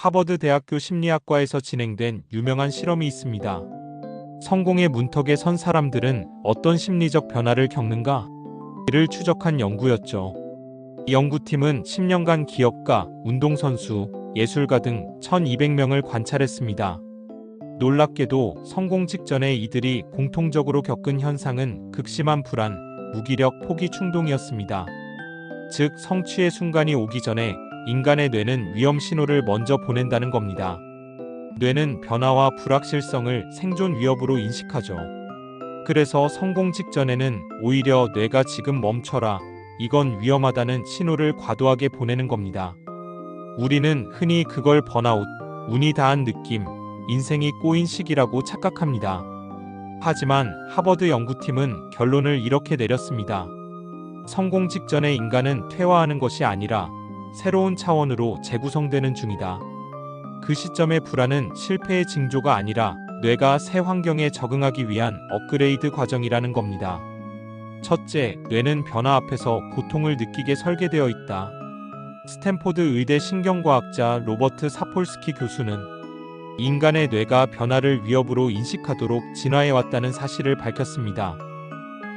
하버드 대학교 심리학과에서 진행된 유명한 실험이 있습니다. 성공의 문턱에 선 사람들은 어떤 심리적 변화를 겪는가? 이를 추적한 연구였죠. 이 연구팀은 10년간 기업가, 운동선수, 예술가 등 1200명을 관찰했습니다. 놀랍게도 성공 직전에 이들이 공통적으로 겪은 현상은 극심한 불안, 무기력, 포기 충동이었습니다. 즉, 성취의 순간이 오기 전에 인간의 뇌는 위험 신호를 먼저 보낸다는 겁니다. 뇌는 변화와 불확실성을 생존 위협으로 인식하죠. 그래서 성공 직전에는 오히려 뇌가 지금 멈춰라, 이건 위험하다는 신호를 과도하게 보내는 겁니다. 우리는 흔히 그걸 번아웃, 운이 다한 느낌, 인생이 꼬인 시기라고 착각합니다. 하지만 하버드 연구팀은 결론을 이렇게 내렸습니다. 성공 직전의 인간은 퇴화하는 것이 아니라 새로운 차원으로 재구성되는 중이다. 그 시점의 불안은 실패의 징조가 아니라 뇌가 새 환경에 적응하기 위한 업그레이드 과정이라는 겁니다. 첫째, 뇌는 변화 앞에서 고통을 느끼게 설계되어 있다. 스탠포드 의대 신경과학자 로버트 사폴스키 교수는 인간의 뇌가 변화를 위협으로 인식하도록 진화해 왔다는 사실을 밝혔습니다.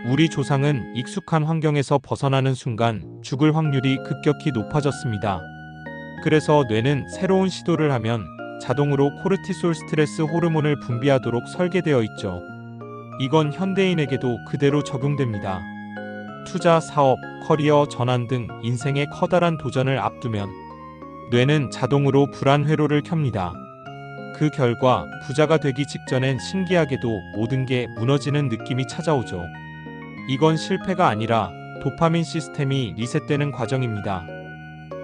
우리 조상은 익숙한 환경에서 벗어나는 순간 죽을 확률이 급격히 높아졌습니다. 그래서 뇌는 새로운 시도를 하면 자동으로 코르티솔 스트레스 호르몬을 분비하도록 설계되어 있죠. 이건 현대인에게도 그대로 적용됩니다. 투자, 사업, 커리어 전환 등 인생의 커다란 도전을 앞두면 뇌는 자동으로 불안 회로를 켭니다. 그 결과 부자가 되기 직전엔 신기하게도 모든 게 무너지는 느낌이 찾아오죠. 이건 실패가 아니라 도파민 시스템이 리셋되는 과정입니다.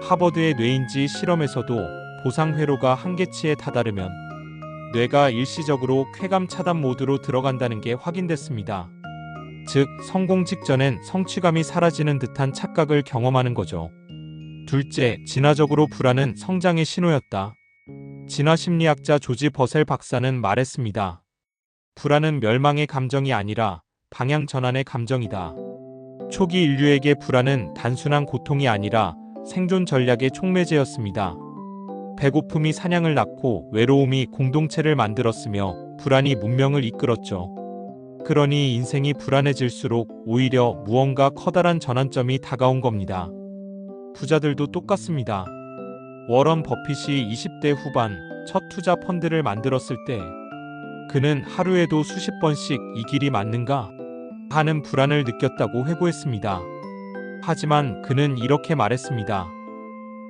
하버드의 뇌인지 실험에서도 보상 회로가 한계치에 다다르면 뇌가 일시적으로 쾌감 차단 모드로 들어간다는 게 확인됐습니다. 즉, 성공 직전엔 성취감이 사라지는 듯한 착각을 경험하는 거죠. 둘째, 진화적으로 불안은 성장의 신호였다. 진화 심리학자 조지 버셀 박사는 말했습니다. 불안은 멸망의 감정이 아니라 방향 전환의 감정이다. 초기 인류에게 불안은 단순한 고통이 아니라 생존 전략의 촉매제였습니다. 배고픔이 사냥을 낳고 외로움이 공동체를 만들었으며 불안이 문명을 이끌었죠. 그러니 인생이 불안해질수록 오히려 무언가 커다란 전환점이 다가온 겁니다. 부자들도 똑같습니다. 워런 버핏이 20대 후반 첫 투자 펀드를 만들었을 때 그는 하루에도 수십 번씩 이 길이 맞는가 하는 불안을 느꼈다고 회고했습니다. 하지만 그는 이렇게 말했습니다.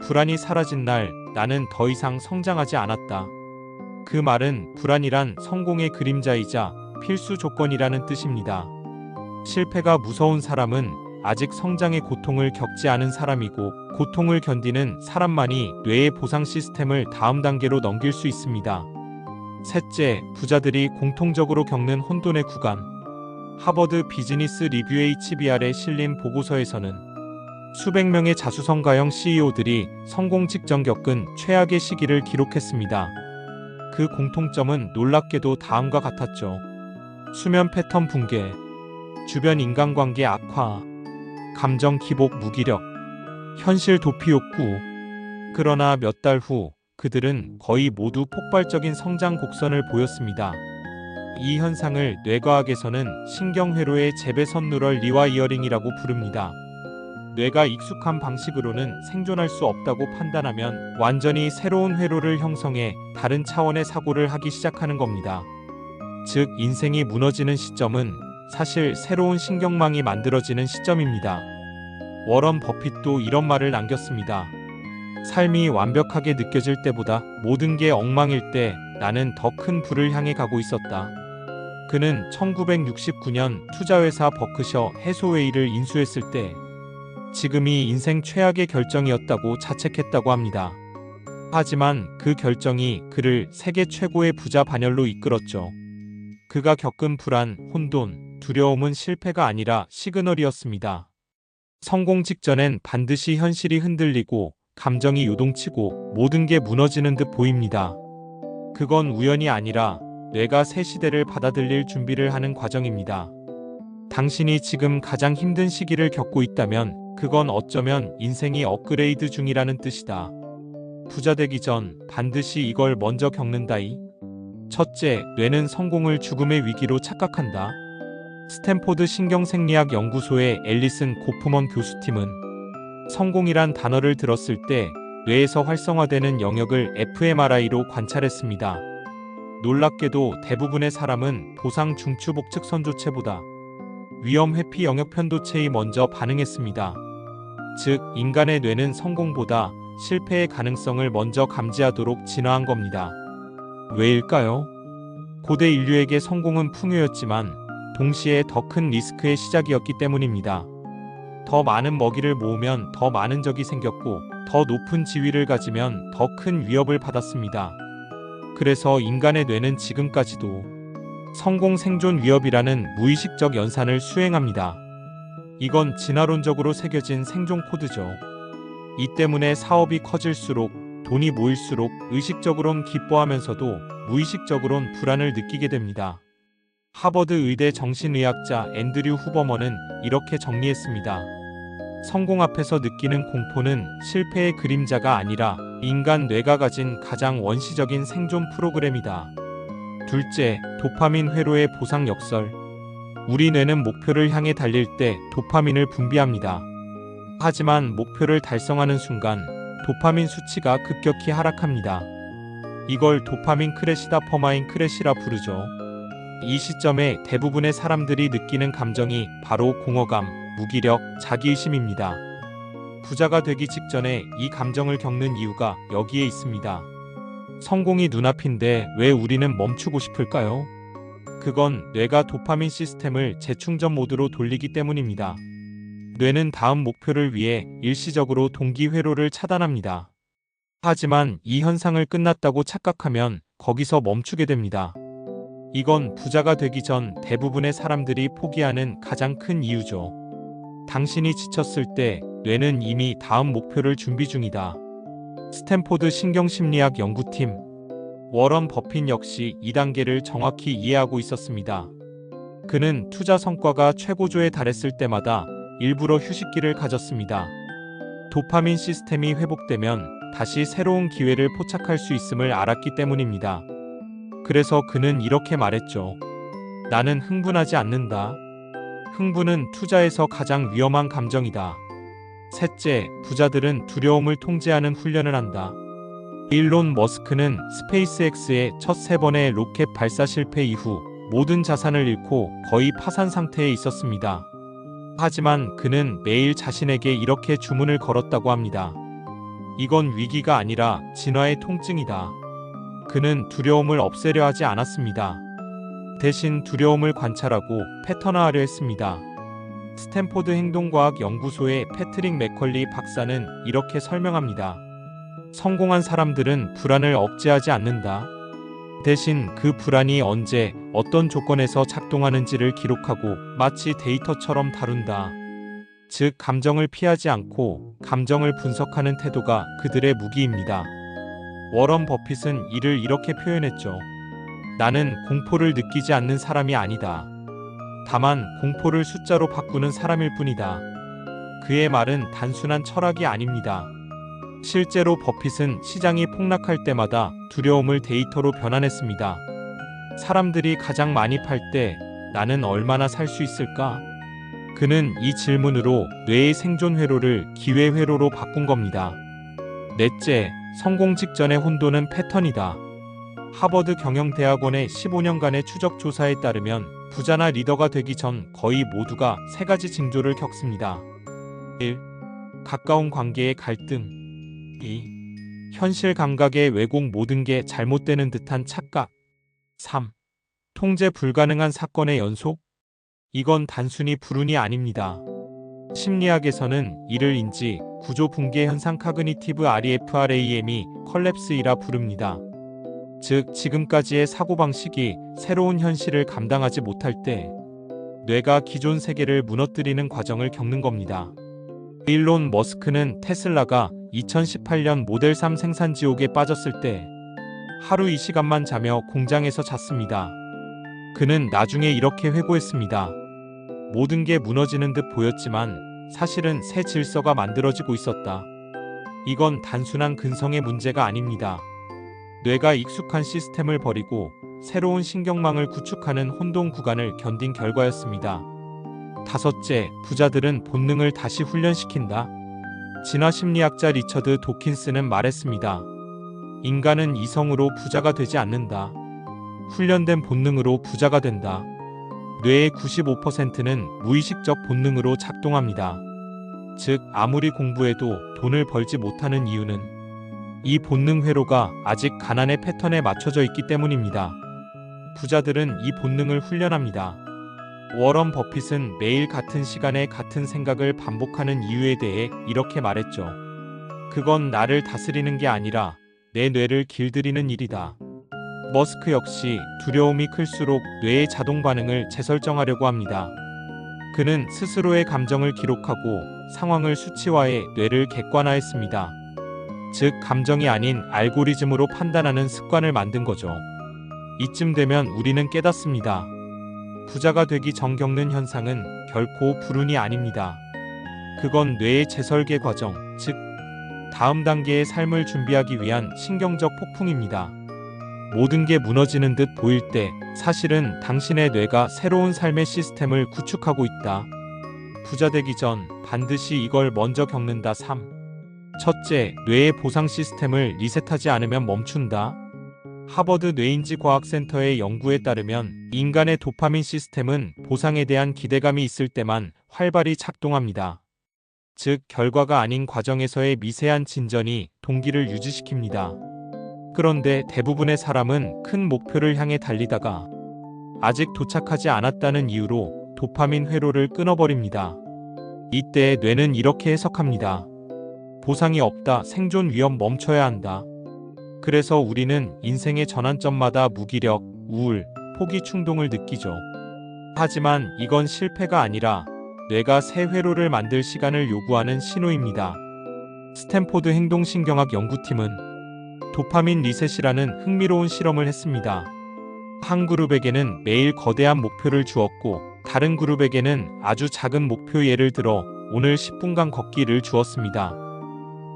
불안이 사라진 날 나는 더 이상 성장하지 않았다. 그 말은 불안이란 성공의 그림자이자 필수 조건이라는 뜻입니다. 실패가 무서운 사람은 아직 성장의 고통을 겪지 않은 사람이고 고통을 견디는 사람만이 뇌의 보상 시스템을 다음 단계로 넘길 수 있습니다. 셋째, 부자들이 공통적으로 겪는 혼돈의 구간. 하버드 비즈니스 리뷰 HBR에 실린 보고서에서는 수백 명의 자수성가형 CEO들이 성공 직전 겪은 최악의 시기를 기록했습니다. 그 공통점은 놀랍게도 다음과 같았죠. 수면 패턴 붕괴, 주변 인간관계 악화, 감정 기복 무기력, 현실 도피 욕구. 그러나 몇 달 후 그들은 거의 모두 폭발적인 성장 곡선을 보였습니다. 이 현상을 뇌과학에서는 신경회로의 재배선 누럴 리와이어링이라고 부릅니다. 뇌가 익숙한 방식으로는 생존할 수 없다고 판단하면 완전히 새로운 회로를 형성해 다른 차원의 사고를 하기 시작하는 겁니다. 즉, 인생이 무너지는 시점은 사실 새로운 신경망이 만들어지는 시점입니다. 워런 버핏도 이런 말을 남겼습니다. 삶이 완벽하게 느껴질 때보다 모든 게 엉망일 때 나는 더 큰 불을 향해 가고 있었다. 그는 1969년 투자회사 버크셔 해소웨이를 인수했을 때 지금이 인생 최악의 결정이었다고 자책했다고 합니다. 하지만 그 결정이 그를 세계 최고의 부자 반열로 이끌었죠. 그가 겪은 불안, 혼돈, 두려움은 실패가 아니라 시그널이었습니다. 성공 직전엔 반드시 현실이 흔들리고 감정이 요동치고 모든 게 무너지는 듯 보입니다. 그건 우연이 아니라 뇌가 새 시대를 받아들일 준비를 하는 과정입니다. 당신이 지금 가장 힘든 시기를 겪고 있다면 그건 어쩌면 인생이 업그레이드 중이라는 뜻이다. 부자 되기 전 반드시 이걸 먼저 겪는다이. 첫째, 뇌는 성공을 죽음의 위기로 착각한다. 스탠포드 신경생리학 연구소의 앨리슨 고프먼 교수팀은 성공이란 단어를 들었을 때 뇌에서 활성화되는 영역을 fMRI로 관찰했습니다. 놀랍게도 대부분의 사람은 보상 중추복측 선조체보다 위험 회피 영역 편도체에 먼저 반응했습니다. 즉, 인간의 뇌는 성공보다 실패의 가능성을 먼저 감지하도록 진화한 겁니다. 왜일까요? 고대 인류에게 성공은 풍요였지만 동시에 더 큰 리스크의 시작이었기 때문입니다. 더 많은 먹이를 모으면 더 많은 적이 생겼고 더 높은 지위를 가지면 더 큰 위협을 받았습니다. 그래서 인간의 뇌는 지금까지도 성공 생존 위협이라는 무의식적 연산을 수행합니다. 이건 진화론적으로 새겨진 생존 코드죠. 이 때문에 사업이 커질수록 돈이 모일수록 의식적으론 기뻐하면서도 무의식적으론 불안을 느끼게 됩니다. 하버드 의대 정신의학자 앤드류 후버먼은 이렇게 정리했습니다. 성공 앞에서 느끼는 공포는 실패의 그림자가 아니라 인간 뇌가 가진 가장 원시적인 생존 프로그램이다. 둘째, 도파민 회로의 보상 역설. 우리 뇌는 목표를 향해 달릴 때 도파민을 분비합니다. 하지만 목표를 달성하는 순간 도파민 수치가 급격히 하락합니다. 이걸 도파민 크래시다 퍼마인 크래시라 부르죠. 이 시점에 대부분의 사람들이 느끼는 감정이 바로 공허감, 무기력, 자기의심입니다. 부자가 되기 직전에 이 감정을 겪는 이유가 여기에 있습니다. 성공이 눈앞인데 왜 우리는 멈추고 싶을까요? 그건 뇌가 도파민 시스템을 재충전 모드로 돌리기 때문입니다. 뇌는 다음 목표를 위해 일시적으로 동기 회로를 차단합니다. 하지만 이 현상을 끝났다고 착각하면 거기서 멈추게 됩니다. 이건 부자가 되기 전 대부분의 사람들이 포기하는 가장 큰 이유죠. 당신이 지쳤을 때 뇌는 이미 다음 목표를 준비 중이다. 스탠포드 신경심리학 연구팀 워런 버핏 역시 이 단계를 정확히 이해하고 있었습니다. 그는 투자 성과가 최고조에 달했을 때마다 일부러 휴식기를 가졌습니다. 도파민 시스템이 회복되면 다시 새로운 기회를 포착할 수 있음을 알았기 때문입니다. 그래서 그는 이렇게 말했죠. 나는 흥분하지 않는다. 흥분은 투자에서 가장 위험한 감정이다. 셋째, 부자들은 두려움을 통제하는 훈련을 한다. 일론 머스크는 스페이스X의 첫 세 번의 로켓 발사 실패 이후 모든 자산을 잃고 거의 파산 상태에 있었습니다. 하지만 그는 매일 자신에게 이렇게 주문을 걸었다고 합니다. 이건 위기가 아니라 진화의 통증이다. 그는 두려움을 없애려 하지 않았습니다. 대신 두려움을 관찰하고 패턴화하려 했습니다. 스탠포드 행동과학 연구소의 패트릭 맥컬리 박사는 이렇게 설명합니다. 성공한 사람들은 불안을 억제하지 않는다. 대신 그 불안이 언제 어떤 조건에서 작동하는지를 기록하고 마치 데이터처럼 다룬다. 즉, 감정을 피하지 않고 감정을 분석하는 태도가 그들의 무기입니다. 워런 버핏은 이를 이렇게 표현했죠. 나는 공포를 느끼지 않는 사람이 아니다. 다만 공포를 숫자로 바꾸는 사람일 뿐이다. 그의 말은 단순한 철학이 아닙니다. 실제로 버핏은 시장이 폭락할 때마다 두려움을 데이터로 변환했습니다. 사람들이 가장 많이 팔 때 나는 얼마나 살 수 있을까? 그는 이 질문으로 뇌의 생존 회로를 기회 회로로 바꾼 겁니다. 넷째, 성공 직전의 혼돈은 패턴이다. 하버드 경영대학원의 15년간의 추적 조사에 따르면 부자나 리더가 되기 전 거의 모두가 세 가지 징조를 겪습니다. 1. 가까운 관계의 갈등. 2. 현실 감각의 왜곡 모든 게 잘못되는 듯한 착각. 3. 통제 불가능한 사건의 연속. 이건 단순히 불운이 아닙니다. 심리학에서는 이를 인지 구조 붕괴 현상 카그니티브 REFRAM이 컬랩스이라 부릅니다. 즉, 지금까지의 사고방식이 새로운 현실을 감당하지 못할 때 뇌가 기존 세계를 무너뜨리는 과정을 겪는 겁니다. 일론 머스크는 테슬라가 2018년 모델 3 생산 지옥에 빠졌을 때 하루 2시간만 자며 공장에서 잤습니다. 그는 나중에 이렇게 회고했습니다. 모든 게 무너지는 듯 보였지만 사실은 새 질서가 만들어지고 있었다. 이건 단순한 근성의 문제가 아닙니다. 뇌가 익숙한 시스템을 버리고 새로운 신경망을 구축하는 혼동 구간을 견딘 결과였습니다. 다섯째, 부자들은 본능을 다시 훈련시킨다. 진화 심리학자 리처드 도킨스는 말했습니다. 인간은 이성으로 부자가 되지 않는다. 훈련된 본능으로 부자가 된다. 뇌의 95%는 무의식적 본능으로 작동합니다. 즉, 아무리 공부해도 돈을 벌지 못하는 이유는 이 본능 회로가 아직 가난의 패턴에 맞춰져 있기 때문입니다. 부자들은 이 본능을 훈련합니다. 워런 버핏은 매일 같은 시간에 같은 생각을 반복하는 이유에 대해 이렇게 말했죠. 그건 나를 다스리는 게 아니라 내 뇌를 길들이는 일이다. 머스크 역시 두려움이 클수록 뇌의 자동 반응을 재설정하려고 합니다. 그는 스스로의 감정을 기록하고 상황을 수치화해 뇌를 객관화했습니다. 즉, 감정이 아닌 알고리즘으로 판단하는 습관을 만든 거죠. 이쯤 되면 우리는 깨닫습니다. 부자가 되기 전 겪는 현상은 결코 불운이 아닙니다. 그건 뇌의 재설계 과정, 즉, 다음 단계의 삶을 준비하기 위한 신경적 폭풍입니다. 모든 게 무너지는 듯 보일 때 사실은 당신의 뇌가 새로운 삶의 시스템을 구축하고 있다. 부자 되기 전 반드시 이걸 먼저 겪는다. 3. 첫째, 뇌의 보상 시스템을 리셋하지 않으면 멈춘다. 하버드 뇌인지 과학센터의 연구에 따르면 인간의 도파민 시스템은 보상에 대한 기대감이 있을 때만 활발히 작동합니다. 즉, 결과가 아닌 과정에서의 미세한 진전이 동기를 유지시킵니다. 그런데 대부분의 사람은 큰 목표를 향해 달리다가 아직 도착하지 않았다는 이유로 도파민 회로를 끊어버립니다. 이때 뇌는 이렇게 해석합니다. 보상이 없다, 생존 위험 멈춰야 한다. 그래서 우리는 인생의 전환점마다 무기력, 우울, 포기 충동을 느끼죠. 하지만 이건 실패가 아니라 뇌가 새 회로를 만들 시간을 요구하는 신호입니다. 스탠포드 행동신경학 연구팀은 도파민 리셋이라는 흥미로운 실험을 했습니다. 한 그룹에게는 매일 거대한 목표를 주었고 다른 그룹에게는 아주 작은 목표 예를 들어 오늘 10분간 걷기를 주었습니다.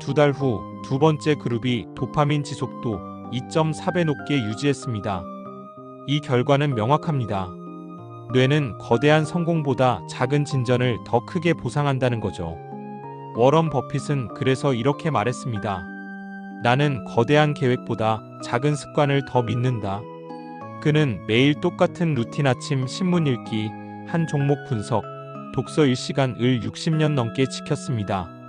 두 달 후 두 번째 그룹이 도파민 지속도 2.4배 높게 유지했습니다. 이 결과는 명확합니다. 뇌는 거대한 성공보다 작은 진전을 더 크게 보상한다는 거죠. 워런 버핏은 그래서 이렇게 말했습니다. 나는 거대한 계획보다 작은 습관을 더 믿는다. 그는 매일 똑같은 루틴 아침 신문 읽기, 한 종목 분석, 독서 1시간을 60년 넘게 지켰습니다.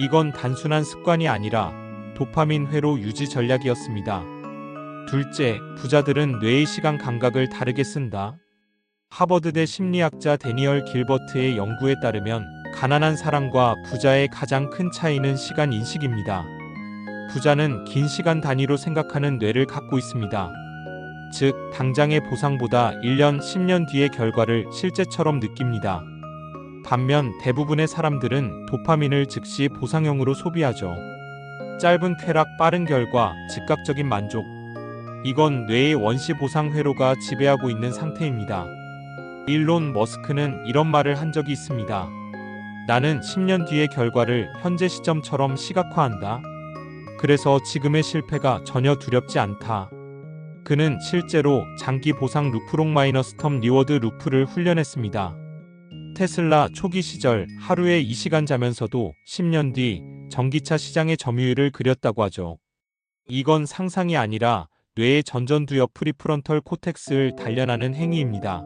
이건 단순한 습관이 아니라 도파민 회로 유지 전략이었습니다. 둘째, 부자들은 뇌의 시간 감각을 다르게 쓴다. 하버드대 심리학자 데니얼 길버트의 연구에 따르면 가난한 사람과 부자의 가장 큰 차이는 시간 인식입니다. 부자는 긴 시간 단위로 생각하는 뇌를 갖고 있습니다. 즉, 당장의 보상보다 1년, 10년 뒤의 결과를 실제처럼 느낍니다. 반면 대부분의 사람들은 도파민을 즉시 보상형으로 소비하죠. 짧은 쾌락, 빠른 결과, 즉각적인 만족. 이건 뇌의 원시 보상 회로가 지배하고 있는 상태입니다. 일론 머스크는 이런 말을 한 적이 있습니다. 나는 10년 뒤의 결과를 현재 시점처럼 시각화한다. 그래서 지금의 실패가 전혀 두렵지 않다. 그는 실제로 장기 보상 루프록 마이너스 텀 리워드 루프를 훈련했습니다. 테슬라 초기 시절 하루에 2시간 자면서도 10년 뒤 전기차 시장의 점유율을 그렸다고 하죠. 이건 상상이 아니라 뇌의 전전두엽 프리프런털 코텍스를 단련하는 행위입니다.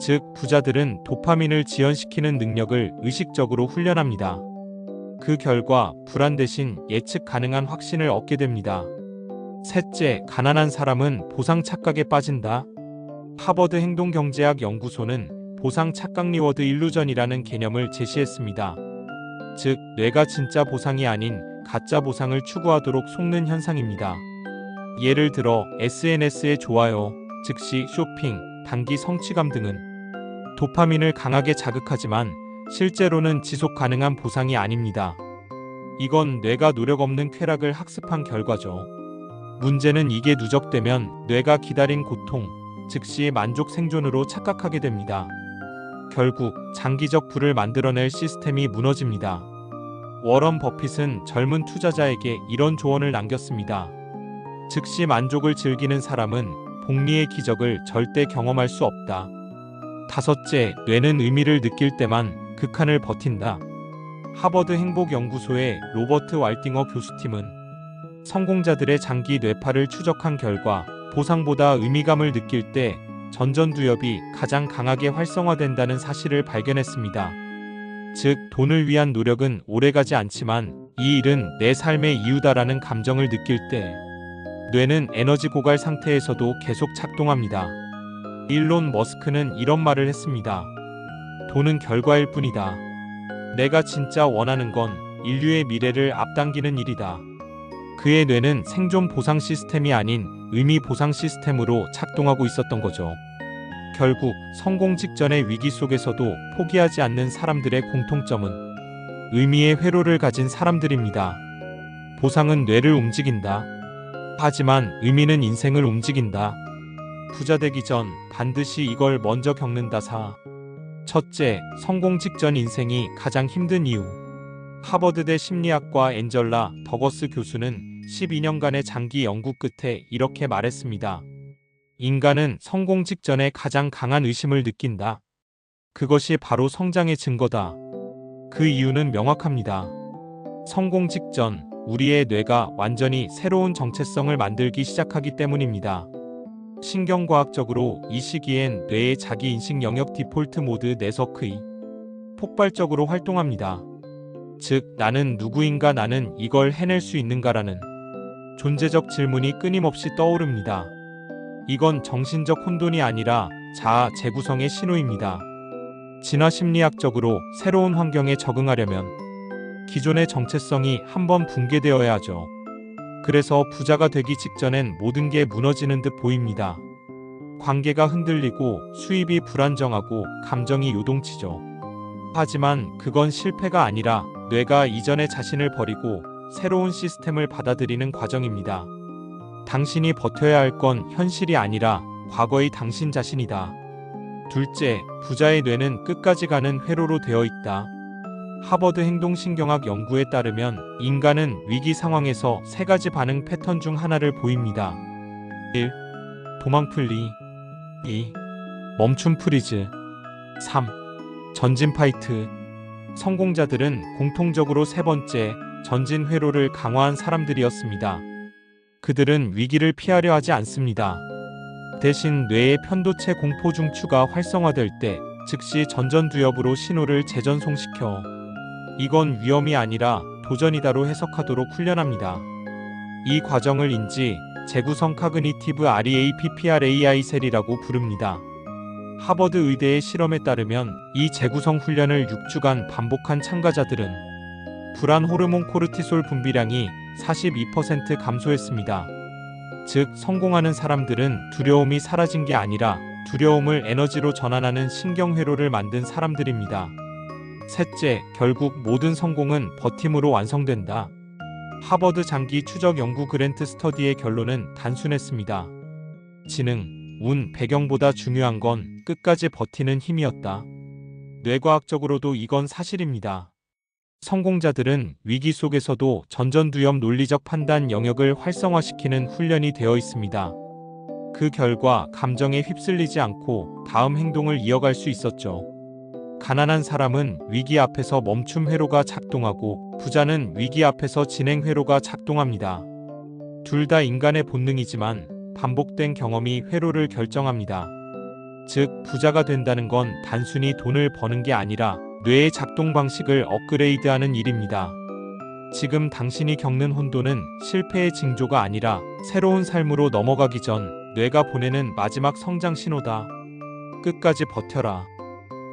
즉, 부자들은 도파민을 지연시키는 능력을 의식적으로 훈련합니다. 그 결과 불안 대신 예측 가능한 확신을 얻게 됩니다. 셋째, 가난한 사람은 보상 착각에 빠진다. 하버드 행동경제학 연구소는 보상 착각 리워드 일루전이라는 개념을 제시했습니다. 즉, 뇌가 진짜 보상이 아닌 가짜 보상을 추구하도록 속는 현상입니다. 예를 들어 SNS의 좋아요, 즉시 쇼핑, 단기 성취감 등은 도파민을 강하게 자극하지만 실제로는 지속 가능한 보상이 아닙니다. 이건 뇌가 노력 없는 쾌락을 학습한 결과죠. 문제는 이게 누적되면 뇌가 기다린 고통, 즉시 만족 생존으로 착각하게 됩니다. 결국 장기적 불을 만들어낼 시스템이 무너집니다. 워런 버핏은 젊은 투자자에게 이런 조언을 남겼습니다. 즉시 만족을 즐기는 사람은 복리의 기적을 절대 경험할 수 없다. 다섯째, 뇌는 의미를 느낄 때만 극한을 버틴다. 하버드 행복연구소의 로버트 왈딩어 교수팀은 성공자들의 장기 뇌파를 추적한 결과 보상보다 의미감을 느낄 때 전전두엽이 가장 강하게 활성화된다는 사실을 발견했습니다. 즉, 돈을 위한 노력은 오래가지 않지만 이 일은 내 삶의 이유다라는 감정을 느낄 때 뇌는 에너지 고갈 상태에서도 계속 작동합니다. 일론 머스크는 이런 말을 했습니다. 돈은 결과일 뿐이다. 내가 진짜 원하는 건 인류의 미래를 앞당기는 일이다. 그의 뇌는 생존 보상 시스템이 아닌 의미 보상 시스템으로 작동하고 있었던 거죠. 결국 성공 직전의 위기 속에서도 포기하지 않는 사람들의 공통점은 의미의 회로를 가진 사람들입니다. 보상은 뇌를 움직인다. 하지만 의미는 인생을 움직인다. 부자 되기 전 반드시 이걸 먼저 겪는다 사. 첫째, 성공 직전 인생이 가장 힘든 이유. 하버드대 심리학과 엔젤라 더거스 교수는 12년간의 장기 연구 끝에 이렇게 말했습니다. 인간은 성공 직전에 가장 강한 의심을 느낀다. 그것이 바로 성장의 증거다. 그 이유는 명확합니다. 성공 직전 우리의 뇌가 완전히 새로운 정체성을 만들기 시작하기 때문입니다. 신경과학적으로 이 시기엔 뇌의 자기 인식 영역 디폴트 모드 내석의 폭발적으로 활동합니다. 즉, 나는 누구인가 나는 이걸 해낼 수 있는가라는 존재적 질문이 끊임없이 떠오릅니다. 이건 정신적 혼돈이 아니라 자아 재구성의 신호입니다. 진화 심리학적으로 새로운 환경에 적응하려면 기존의 정체성이 한번 붕괴되어야 하죠. 그래서 부자가 되기 직전엔 모든 게 무너지는 듯 보입니다. 관계가 흔들리고 수입이 불안정하고 감정이 요동치죠. 하지만 그건 실패가 아니라 뇌가 이전의 자신을 버리고 새로운 시스템을 받아들이는 과정입니다. 당신이 버텨야 할 건 현실이 아니라 과거의 당신 자신이다. 둘째, 부자의 뇌는 끝까지 가는 회로로 되어 있다. 하버드 행동신경학 연구에 따르면 인간은 위기 상황에서 세 가지 반응 패턴 중 하나를 보입니다. 1. 도망풀리 2. 멈춤 프리즈 3. 전진 파이트 성공자들은 공통적으로 세 번째 전진 회로를 강화한 사람들이었습니다. 그들은 위기를 피하려 하지 않습니다. 대신 뇌의 편도체 공포 중추가 활성화될 때 즉시 전전두엽으로 신호를 재전송시켜 이건 위험이 아니라 도전이다로 해석하도록 훈련합니다. 이 과정을 인지 재구성 카그니티브 REAPPRAI 셀이라고 부릅니다. 하버드 의대의 실험에 따르면 이 재구성 훈련을 6주간 반복한 참가자들은 불안 호르몬 코르티솔 분비량이 42% 감소했습니다. 즉, 성공하는 사람들은 두려움이 사라진 게 아니라 두려움을 에너지로 전환하는 신경회로를 만든 사람들입니다. 셋째, 결국 모든 성공은 버팀으로 완성된다. 하버드 장기 추적 연구 그랜트 스터디의 결론은 단순했습니다. 지능, 운, 배경보다 중요한 건 끝까지 버티는 힘이었다. 뇌과학적으로도 이건 사실입니다. 성공자들은 위기 속에서도 전전두엽 논리적 판단 영역을 활성화시키는 훈련이 되어 있습니다. 그 결과 감정에 휩쓸리지 않고 다음 행동을 이어갈 수 있었죠. 가난한 사람은 위기 앞에서 멈춤 회로가 작동하고 부자는 위기 앞에서 진행 회로가 작동합니다. 둘 다 인간의 본능이지만 반복된 경험이 회로를 결정합니다. 즉, 부자가 된다는 건 단순히 돈을 버는 게 아니라 뇌의 작동 방식을 업그레이드하는 일입니다. 지금 당신이 겪는 혼돈은 실패의 징조가 아니라 새로운 삶으로 넘어가기 전 뇌가 보내는 마지막 성장 신호다. 끝까지 버텨라.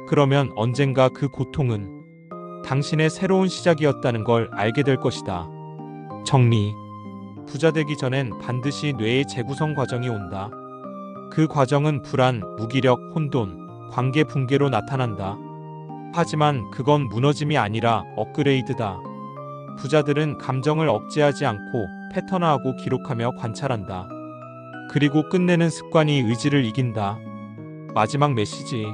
그러면 언젠가 그 고통은 당신의 새로운 시작이었다는 걸 알게 될 것이다. 정리. 부자 되기 전엔 반드시 뇌의 재구성 과정이 온다. 그 과정은 불안, 무기력, 혼돈, 관계 붕괴로 나타난다. 하지만 그건 무너짐이 아니라 업그레이드다. 부자들은 감정을 억제하지 않고 패턴화하고 기록하며 관찰한다. 그리고 끝내는 습관이 의지를 이긴다. 마지막 메시지.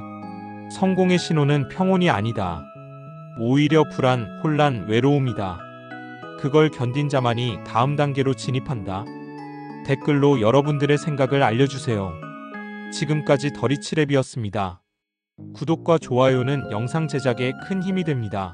성공의 신호는 평온이 아니다. 오히려 불안, 혼란, 외로움이다. 그걸 견딘 자만이 다음 단계로 진입한다. 댓글로 여러분들의 생각을 알려주세요. 지금까지 더리치랩이었습니다. 구독과 좋아요는 영상 제작에 큰 힘이 됩니다.